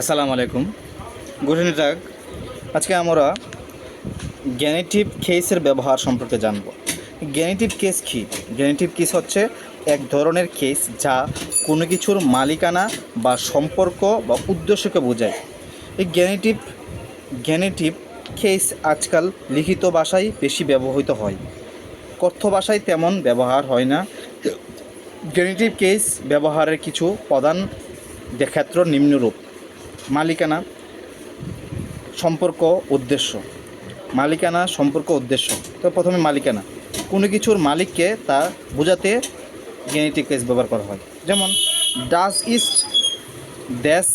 আসসালামু আলাইকুম। গুড ডাক আজকে আমরা গ্যানেটিভ কেসের ব্যবহার সম্পর্কে জানব। গ্যানেটিভ কেস কি? গ্যানেটিভ কেস হচ্ছে এক ধরনের কেস যা কোনো কিছুর মালিকানা বা সম্পর্ক বা উদ্দেশ্যকে বোঝায়। এই গ্যানেটিভ গ্যানেটিভ কেস আজকাল লিখিত ভাষায় বেশি ব্যবহৃত হয়। কথ্য ভাষায় তেমন ব্যবহার হয় না। গ্যানেটিভ কেস ব্যবহারের কিছু প্রধান ক্ষেত্র নিম্নরূপ। মালিকানা, সম্পর্ক, উদ্দেশ্য। মালিকানা, সম্পর্ক, উদ্দেশ্য। তো প্রথমে মালিকানা। কোনো কিছুর মালিককে তা বোঝাতে জেনেটিক কেস ব্যবহার করা হয়। যেমন ডাস ইস্ট ড্যাশ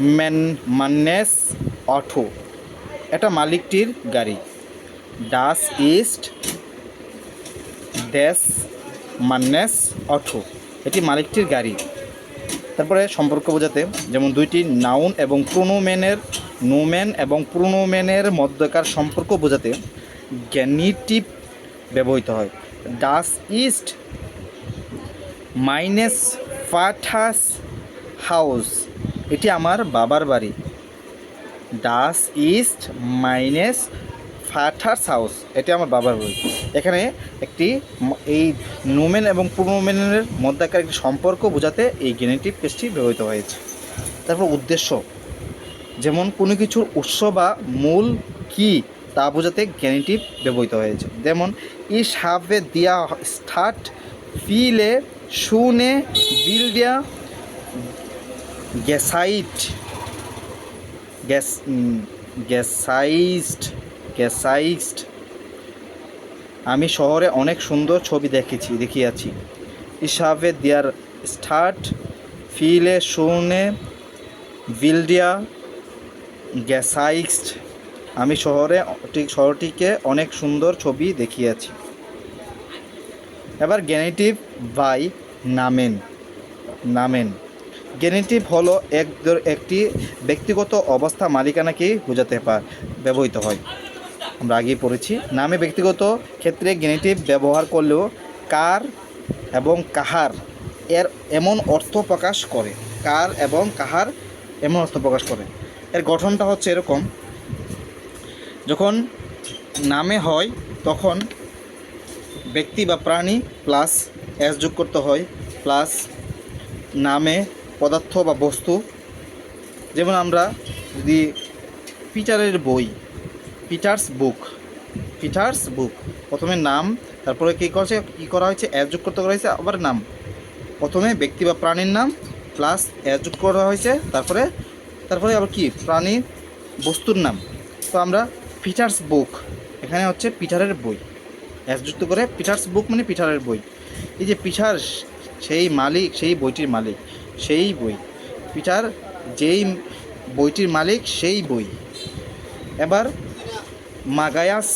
ম্যান মান্নেস অঠো এটা মালিকটির গাড়ি। ডাস ইস্ট ড্যাশ মান্নেস অঠো এটি মালিকটির গাড়ি। তারপরে সম্পর্ক বোঝাতে, যেমন দুইটি নাউন এবং প্রোনোমেনের নোমেন এবং প্রোনোমেনের মধ্যকার সম্পর্ক বোঝাতে গ্যানিটিভ ব্যবহৃত হয়। ডাস ইস্ট মাইনেস ফাঠাস হাউস এটি আমার বাবার বাড়ি। ডাস ইস্ট মাইনেস ফাঠাস হাউস এটি আমার বাবার বাড়ি এখানে একটি এই নোমেন এবং প্রোনোমেনের মধ্যকার একটি সম্পর্ক বোঝাতে এই গেনেটিভ কেসটি ব্যবহৃত হয়েছে। তারপর উদ্দেশ্য, যেমন কোনো কিছুর উৎস বা মূল কি তা বোঝাতে গেনেটিভ ব্যবহৃত হয়েছে। যেমন, ইস হাভে দিয়া স্টার্ট ফিলে শুনে বিল বিল্ডিয়া গ্যাসাইট, গ্যাস গ্যাসাইজড গ্যাসাইজড আমি শহরে অনেক সুন্দর ছবি দেখেছি, দেখিয়াছি। হিসাবে দেয়ার স্টার্ট, ফিলে শুনে বিল্ডিয়া গ্যাসাইজড আমি শহরে শহরটিকে অনেক সুন্দর ছবি দেখিয়াছি। এবার গেনেটিভ বাই নামেন নামেন। গেনেটিভ হলো এক, একটি ব্যক্তিগত অবস্থা মালিকানাকেই বোঝাতে পার ব্যবহৃত হয়। আমরা আগেই পড়েছি। নামে ব্যক্তিগত ক্ষেত্রে গেনেটিভ ব্যবহার করলেও কার এবং কাহার এর এমন অর্থ প্রকাশ করে। কার এবং কাহার এমন অর্থ প্রকাশ করে। এর গঠনটা হচ্ছে এরকম। যখন নামে হয়, তখন ব্যক্তি বা প্রাণী প্লাস এস যোগ করতে হয় প্লাস নামে পদার্থ বা বস্তু। যেমন আমরা যদি পিটারের বই পিটার্স বুক। পিটার্স বুক। প্রথমে নাম, তারপরে কী করছে কী করা হয়েছে? এস যোগ করতে করা হয়েছে, আবার নাম। প্রথমে ব্যক্তি বা প্রাণীর নাম প্লাস এস যোগ করা হয়েছে, তারপরে তারপরে আবার কি? প্রাণী বস্তুর নাম। তো আমরা পিটার্স বুক, এখানে হচ্ছে পিটারের বই। এস যুক্ত করে পিটার্স বুক মানে পিটারের বই। এই যে পিটার, সেই মালিক, সেই বইটির মালিক, সেই বই। পিটার, যেই বইটির মালিক, সেই বই। এবার মাগায়াস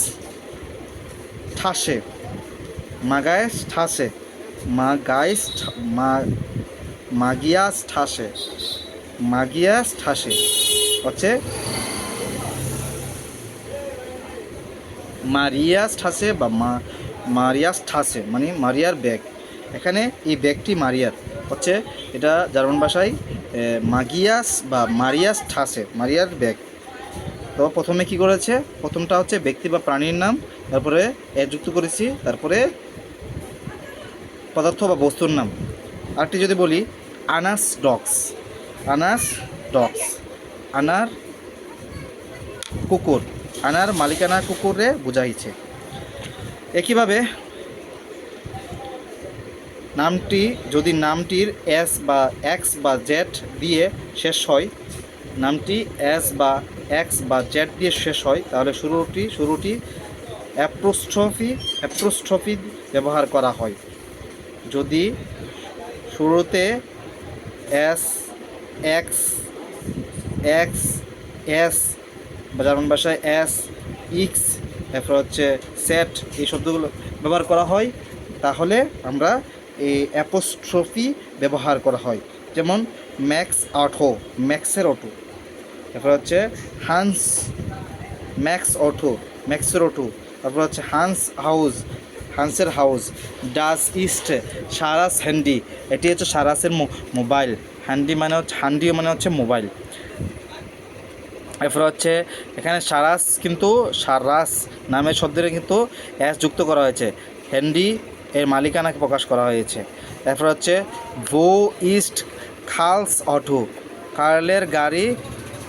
ঠাসে। মাগায়াস ঠাসে। মাগাইস মাগিয়াস ঠাসে। মাগিয়াস ঠাসে। হচ্ছে মারিয়াস ঠাসে বা মা মারিয়াস ঠাসে মানে মারিয়ার ব্যাগ। এখানে এই ব্যাগটি মারিয়ার। হচ্ছে এটা জার্মান ভাষায় মাগিয়াস বা মারিয়াস ঠাসে, মারিয়ার ব্যাগ। তো প্রথমে কি করেছে? প্রথমটা হচ্ছে ব্যক্তি বা প্রাণীর নাম, তারপরে এ যুক্ত করেছি, তারপরে পদার্থ বা বস্তুর নাম। আরেকটি যদি বলি, আনাস ডগস। আনাস ডগস। আনার কুকুর। আনার মালিকানা কুকুরে বুঝাইছে। একইভাবে নামটি, যদি নামটির এস বা এক্স বা জেড দিয়ে শেষ হয় নামটি এস বা এক্স বা জেড দিয়ে শেষ হয়, তাহলে শুরুটি শুরুটি অ্যাপ্রোস্ট্রফি অ্যাপ্রোস্ট্রফি ব্যবহার করা হয়। যদি শুরুতে S, X X, S, German ভাষায় এস ইক্স তারপর হচ্ছে সেট এই শব্দগুলো ব্যবহার করা হয়, তাহলে আমরা এই অ্যাপোস্ট্রফি ব্যবহার করা হয়। যেমন ম্যাক্স অটো, ম্যাক্সের অটো। তারপর হচ্ছে হান্স, ম্যাক্স অটো, ম্যাক্সের অটো। তারপর হচ্ছে হান্স হাউস, হান্সের হাউস, ডাস ইস্ট, সারাস হ্যান্ডি। এটি হচ্ছে সারাসের মোবাইল। হ্যান্ডি মানে হচ্ছে হ্যান্ডি মানে হচ্ছে মোবাইল। এরপরে হচ্ছে এখানে সারাস কিন্তু সারাস নামের শব্দের কিন্তু অ্যাস যুক্ত করা হয়েছে। হ্যান্ডি এর মালিকানাকে প্রকাশ করা হয়েছে। এরপর হচ্ছে ভো ইস্ট খালস অটো। কার্লের গাড়ি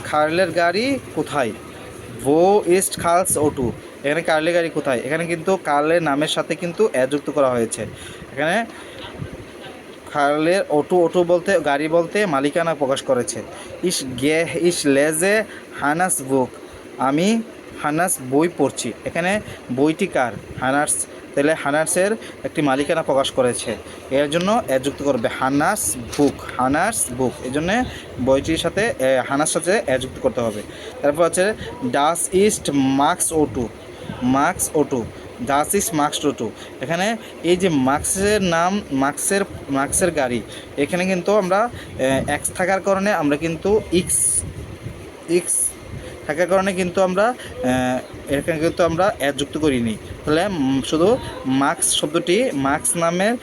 কার্লের গাড়ি কোথায়? ভো ইস্ট খালস অটো। এখানে কার্লের গাড়ি কোথায়? এখানে কিন্তু কার্লের নামের সাথে কিন্তু যুক্ত করা হয়েছে। এখানে খালের অটো অটো বলতে, গাড়ি বলতে মালিকানা প্রকাশ করেছে। ইস গে, ইস লেজে হানাস বুক আমি হানাস বই পড়ছি। এখানে বইটি কার? হানার্স তাহলে হানার্সের একটি মালিকানা প্রকাশ করেছে। এর জন্য এ যুক্ত করবে হানার্স বুক হানার্স বুক। এই জন্যে বইটির সাথে এ, হানাস সাথে এ যুক্ত করতে হবে। তারপর হচ্ছে ডাস ইস্ট মার্কস ও টু মার্কস ওটু দাস ইস মার্কস ওটু এখানে এই যে মার্কসের নাম মার্কসের মার্কসের গাড়ি এখানে কিন্তু আমরা এক্স থাকার কারণে আমরা কিন্তু ইক্স ইক্স থাকার কারণে কিন্তু আমরা এখানে কিন্তু আমরা অ্যাড যুক্ত করিনি। তাহলে শুধু মার্কস শব্দটি, মার্কস নামের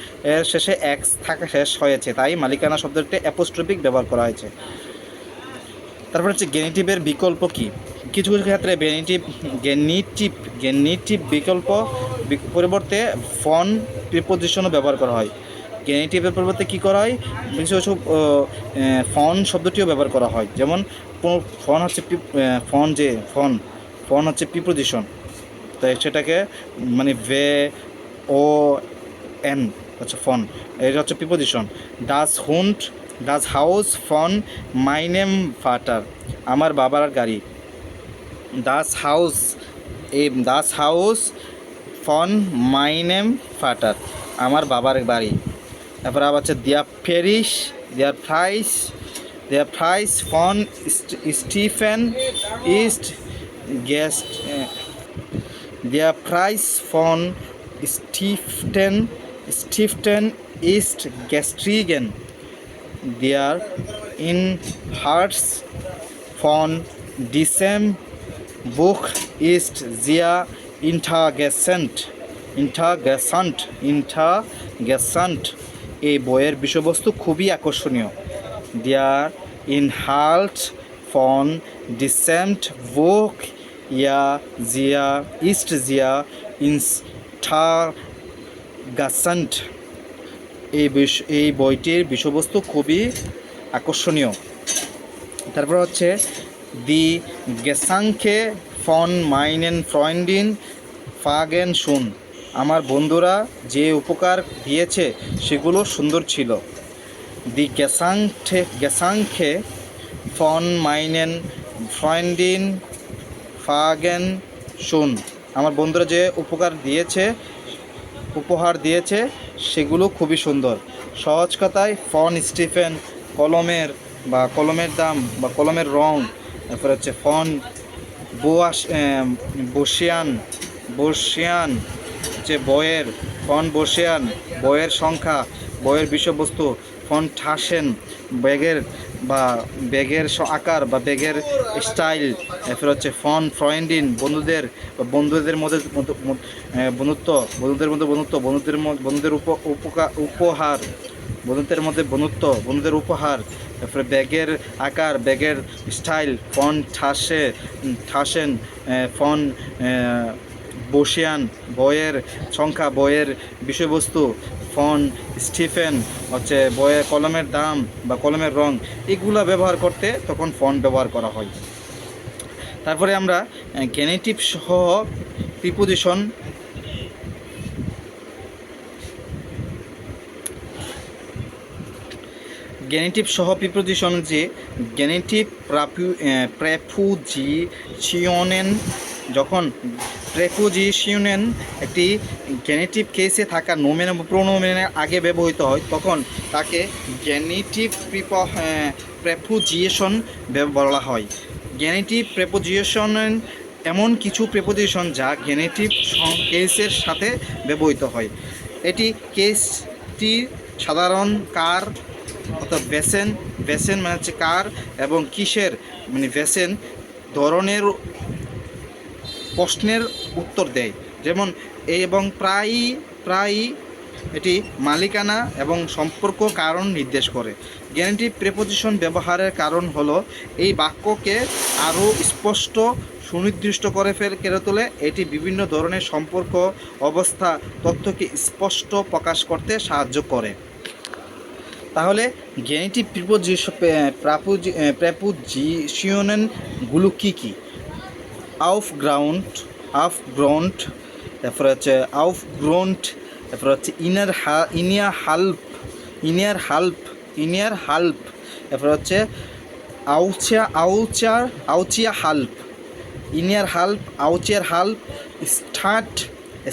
শেষে এক্স থাকা শেষ হয়েছে। তাই মালিকানা শব্দটি অ্যাপোস্ট্রপিক ব্যবহার করা হয়েছে। তারপর হচ্ছে গেনিটিভের বিকল্প কি? কিছু কিছু ক্ষেত্রে গেনিটিভ গেনিটিভ গেনিটিভ বিকল্প পরিবর্তে ফন প্রিপোজিশনও ব্যবহার করা হয়। গেনিটিভের পরিবর্তে কী করা হয়? কিছু কিছু ফন শব্দটিও ব্যবহার করা হয়। যেমন ফন হচ্ছে ফন যে, ফন ফন হচ্ছে প্রিপোজিশন তাই সেটাকে মানে ভে ও, এন হচ্ছে ফন। এটা হচ্ছে প্রিপোজিশন ডাস হুন্ট ডাস হাউস ফন মাইনেম ফাটার আমার বাবার গাড়ি। দাস হাউস এই দাস হাউস ফন মাইনেম ফাটার আমার বাবার বাড়ি। তারপর আবার হচ্ছে দিয়া ফেরিস দেয়ার ফ্রাইস দ্য রেফাইস ফন স্টিফেন ইস্ট গেস্ট রেফাইস ফন স্টিফটেন স্টিফটেন ইস্ট গ্যাস্ট্রিগেন দেয়ার ইন হার্টস ফন ডিসেম বুক ইস্ট জিয়া ইন্টাগেসেন্ট ইন্টাগেসান্ট ইন্টাগেসান্ট এই বইয়ের বিষয়বস্তু খুবই আকর্ষণীয়। দেয়ার ডিসেন্ট বুক ইয়া জিয়া, ইস্ট জিয়া ইনস্টা গাসান্ট এই বিষ, এই বইটির বিষয়বস্তু খুবই আকর্ষণীয়। তারপর হচ্ছে, দি গেসাংখে ফন মাইন মাইনেন ফ্রয়েন্ডিন ফাগেন শুন। আমার বন্ধুরা যে উপকার দিয়েছে, সেগুলো সুন্দর ছিল। দি গেসাংঠে, গেসাংখে ফন মাইনেন ফ্রয়েন্ডিন ফাগেন শুন। আমার বন্ধুরা যে উপকার দিয়েছে, উপহার দিয়েছে, সেগুলো খুবই সুন্দর। সহজ কথায় ফন স্টিফেন কলমের বা কলমের দাম বা কলমের রং, তারপরে হচ্ছে ফন বোয়াস বসিয়ান বসিয়ান হচ্ছে বইয়ের, ফন বসিয়ান, বইয়ের সংখ্যা, বইয়ের বিষয়বস্তু ফন ঠাসেন ব্যাগের বা ব্যাগের আকার বা ব্যাগের স্টাইল, এরপর হচ্ছে ফন, ফ্রয়েন্ডিন, বন্ধুদের বা বন্ধুদের মধ্যে বন্ধুত্ব, বন্ধুদের মধ্যে বন্ধুত্ব, বন্ধুদের বন্ধুদের উপহার, বন্ধুদের মধ্যে বন্ধুত্ব, বন্ধুদের উপহার তারপরে ব্যাগের আকার, ব্যাগের স্টাইল, ফন ঠাসে ঠাসেন ফন বসিয়ান, বইয়ের সংখ্যা, বইয়ের বিষয়বস্তু ফন, স্টিফেন, হচ্ছে বইয়ের কলমের দাম বা কলমের রং, এগুলো ব্যবহার করতে তখন ফন ব্যবহার করা হয়। তারপরে আমরা গেনেটিভ সহ প্রিপোজিশন, গেনেটিভ সহ প্রিপোজিশন যে গেনেটিভ প্রেফুজিশিওনেন, যখন প্রেফুজিশিওনেন একটি গেনেটিভ কেসে থাকা নোমেন প্রোনোমেনের আগে ব্যবহৃত হয়। তখন তাকে গেনেটিভ প্রিপ প্রেফুজিয়েশন বলা হয়। গেনেটিভ প্রেপোজিশন এমন কিছু প্রেপোজিশন যা গেনেটিভ কেসের সাথে ব্যবহৃত হয়। এটি কেসটি সাধারণ কার অর্থাৎ ভেসেন ভেসেন মানে হচ্ছে কার এবং কিসের মানে ভেসেন ধরনের প্রশ্নের উত্তর দেয়। যেমন এবং প্রায়ই প্রায়ই এটি মালিকানা এবং সম্পর্ক কারণ নির্দেশ করে। গ্যারান্টি প্রেপোজিশন ব্যবহারের কারণ হলো, এই বাক্যকে আরও স্পষ্ট, সুনির্দিষ্ট করে ফেল কেড়ে তোলে। এটি বিভিন্ন ধরনের সম্পর্ক, অবস্থা, তথ্যকে স্পষ্ট প্রকাশ করতে সাহায্য করে। তাহলে গেনেটিভ প্রেপোজিশনগুলো কী কী? আউফ গ্রাউন্ড আফ গ্রাউন্ড তারপরে হচ্ছে আউফ গ্রাউন্ড তারপরে হচ্ছে ইনার হা ইনিয়ার হাল্প ইনিয়ার হাল্প ইনিয়ার হাল্প তারপরে হচ্ছে আউচিয়া আউচার আউচিয়া হাল্প ইনিয়ার হাল্প আউচিয়ার হাল্প স্টার্ট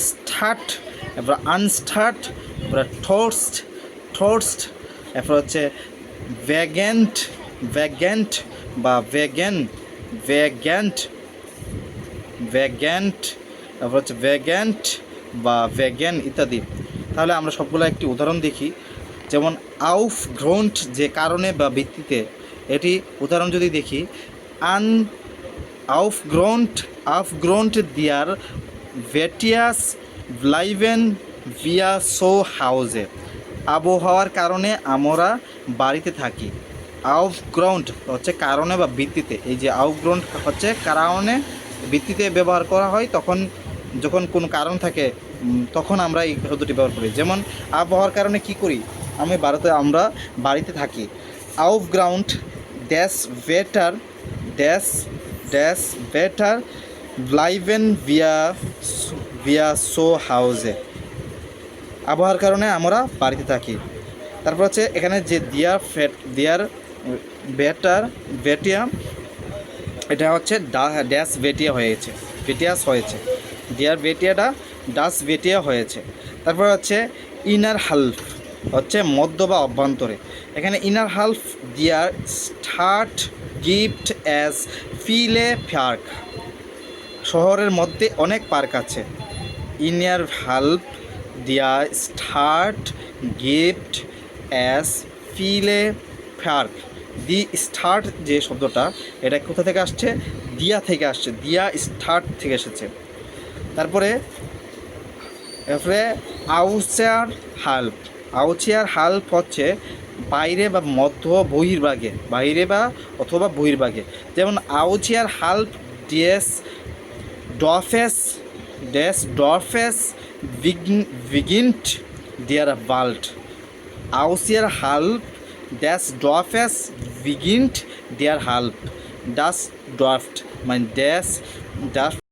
স্টার্ট তারপর আনস্টার্ট তারপরে থর্স্ট থর্স্ট তারপর হচ্ছে ভ্যাগেন্ট ভ্যাগেন্ট বা ভ্যাগেন ভ্যাগেন্ট ভ্যাগেন্ট তারপর হচ্ছে ভ্যাগেন্ট বা ভ্যাগেন ইত্যাদি। তাহলে আমরা সবগুলো একটি উদাহরণ দেখি। যেমন আউফ গ্রন্ট যে কারণে বা ভিত্তিতে, এটি উদাহরণ যদি দেখি আন আউফ গ্রন্ট আফ গ্রন্ট দিয়ার ভেটিয়াস ব্লাইভেন ভিয়া সো হাউজে আবহাওয়ার কারণে আমরা বাড়িতে থাকি। আউফ গ্রাউন্ড হচ্ছে কারণে বা ভিত্তিতে। এই যে আউফ গ্রাউন্ড হচ্ছে কারণে ভিত্তিতে ব্যবহার করা হয়, তখন যখন কোনো কারণ থাকে তখন আমরা এই শব্দটি ব্যবহার করি। যেমন, আবহাওয়ার কারণে কি করি? আমি ভারতে, আমরা বাড়িতে থাকি। আউফ গ্রাউন্ড, ড্যাশ বেটার, ড্যাশ ড্যাশ বেটার ব্লাইভেন ভিয়া ভিয়া শো হাউজে। আবহাওয়ার কারণে আমরা বাড়িতে থাকি। তারপর হচ্ছে এখানে যে দিয়ার ফেট দিয়ার, বেটার বেটিয়া এটা হচ্ছে ড্যাশ বেটিয়া হয়েছে, বেটিয়াস হয়েছে। ডিয়ার বেটিয়াটা ডাস বেটিয়া হয়েছে। তারপর হচ্ছে ইনার হালফ, হচ্ছে মধ্য বা অভ্যন্তরে। এখানে ইনার হালফ, দিয়ার স্টার্ট গিফট অ্যাজ ফিলে পার্ক। শহরের মধ্যে অনেক পার্ক আছে। ইনার হাল্প দিয়া স্টার্ট গিফট অ্যাজ ফিলে পার্ক। দি স্টার্ট যে শব্দটা, এটা কোথা থেকে আসছে? দিয়া থেকে আসছে, দিয়া স্টার্ট থেকে এসেছে। তারপরে, এরপরে আউচার হাল্প। আউচিয়ার হাল্প হচ্ছে বাইরে বা মধ্য বহির্ভাগে, বাইরে বা অথবা বহির্ভাগে। যেমন আউচিয়ার হাল্প ডিএস ডফেস, ডেস ডরফেস বিগিন্ট ডিয়ার বাল্ট আউসিয়ার হাল্প ড্যাস ড্রফেস বিগিন্ট দেয়ার হাল্প ডাস ড্রাফট মানে ড্যাস ডাস